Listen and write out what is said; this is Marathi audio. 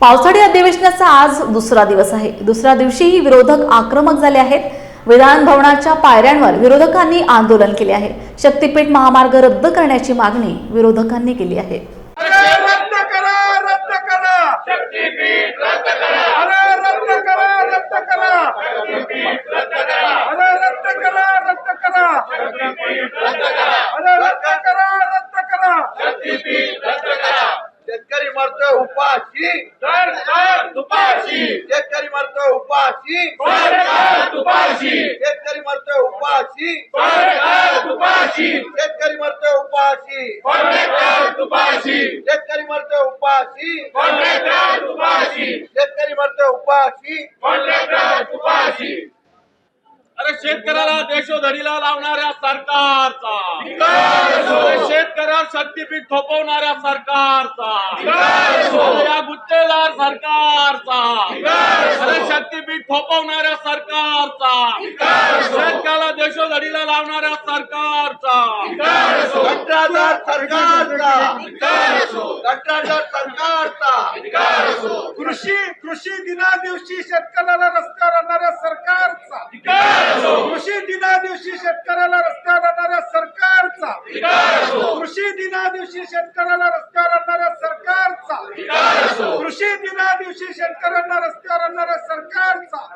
पावसाळी अधिवेशनाचा आज दुसरा दिवस आहे. दुसऱ्या दिवशीही विरोधक आक्रमक झाले आहेत. विधान भवनाच्या पायऱ्यांवर विरोधकांनी आंदोलन केले आहे. शक्तीपीठ महामार्ग रद्द करण्याची मागणी विरोधकांनी केली आहे अरे रद्द करा रद्द करा शक्तीपीठ रद्द करा अरे रद्द करा रद्द करा शक्तीपीठ रद्द करा अरे रद्द करा रद्द करा शक्तीपीठ रद्द करा अरे रद्द करा रद्द करा शक्तीपीठ रद्द करा शेतकरी मरतोय उपाशी. सरकार तुपाशी. शेतकरी मरतोय उपाशी. सरकार तुपाशी. शेतकरी मरतोय उपाशी. सरकार तुपाशी. शेतकरी मरतोय उपाशी. तुपाशी. शेतकरी मरतोय उपाशी. तुपाशी. शेतकरी मरतोय उपाशी. तुपाशी. अरे शेतकऱ्याला देशोधडीला लावणाऱ्या सरकारचा धिक्कार असो. अरे शेतकऱ्याला शक्तीपीठ थोपवणाऱ्या सरकारचा. या गुत्तेदार सरकारचा. अरे शक्तीपीठ थोपवणाऱ्या सरकारचा. शेतकऱ्याला देशोधडीला लावणाऱ्या सरकारचा. धिक्कार कंत्राटदार सरकारचा. धिक्कार कंत्राटदार सरकारचा. कृषी कृषी दिना दिवशी शेतकऱ्याला रस्ता आणणाऱ्या सरकारचा. कृषी दिना दिवशी शेतकऱ्याला कृषी दिना दिवशी शेतकऱ्याला रस्त्यावर आणणाऱ्या सरकारचा. कृषी दिना दिवशी शेतकऱ्यांना रस्त्यावर आणणाऱ्या सरकारचा.